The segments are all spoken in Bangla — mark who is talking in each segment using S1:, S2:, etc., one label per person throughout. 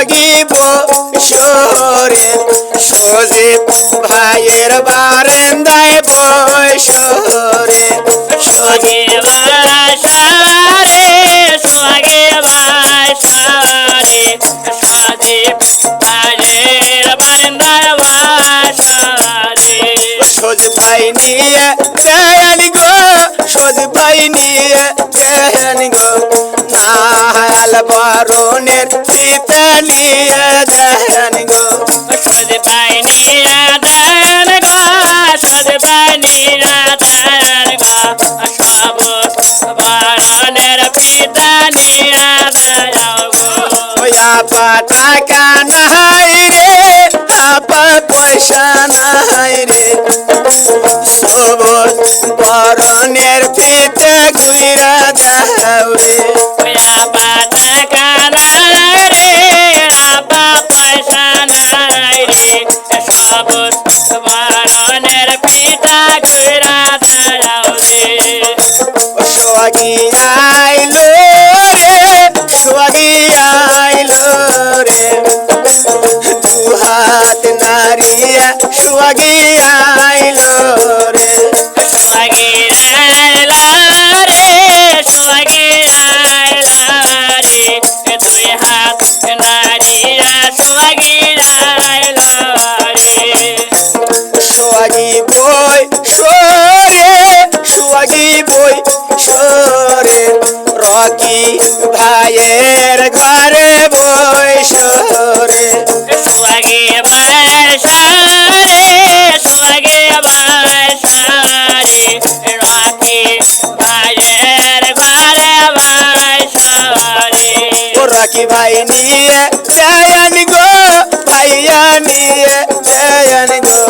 S1: বৈশরে সুয়াগি বৈশরে সজিত ভাইয়ের বারেন্দায় বৈশরে
S2: সোগে বাসারে সোগে বাসারে সজীব বাজের বারান্দার বাসারে
S1: সজ ভাই নিয়ে দেয়ানি গো, সজ ভাই নিয়ে দেয়ানি গো। নাহাল বরণের পিতা নিয়ে গো।
S2: সজ বাইনি রাধার গো সজ বাইনি রাধার গো। সব বরণের পিতা নিরাধার গো।
S1: ওয়া নারিয়া সোয়াগি ভাই নিয়ে দেয়ান গো, ভাইয়া নিয়ে দেয়ান গো।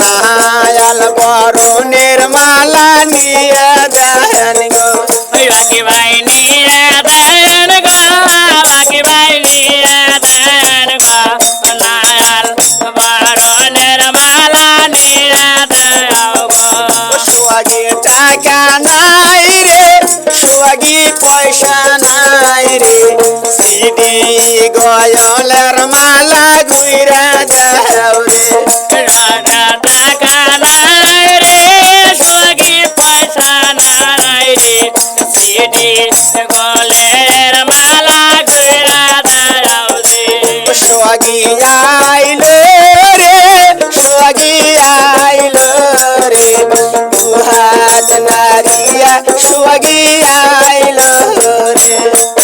S1: নায়াল বরণের মালা নিয়ে দেয়ান গো।
S2: বাকি ভাই।
S1: সোয়াগি আইলো রে সোয়াগি আইলো রে। দুহাত নারিয়া সোয়াগি আইলো রে।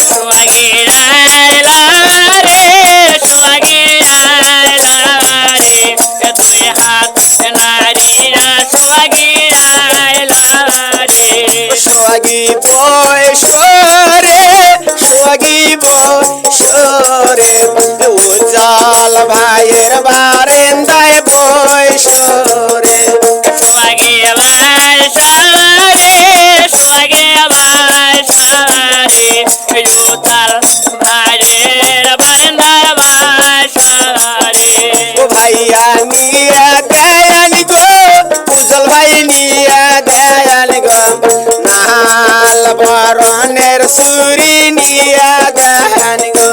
S2: সোয়াগে আইলা রে সোয়াগে আইলা রে। দুই হাত নারীরা সোয়াগে আইলা রে।
S1: সোয়াগি উজাল ভাইয়ের বারেন্দায় বয়সরে
S2: সোয়াগে বাসা রে সোয়াগে বাসা রে জুতাল ভাইয়ের বারান্দার বাসা রে
S1: ও ভাইয়া নিয়ে দেয়ান গো উজাল ভাই নিয়ে দেয়ান গো। নাল বরণের সুরি নিয়ে দেয়ান গো।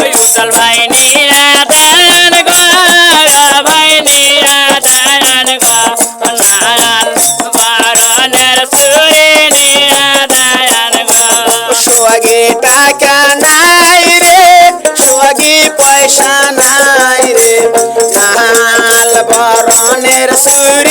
S2: ওই ভাই নিরা
S1: পয়সা নাই রে নাল বরণের সুরি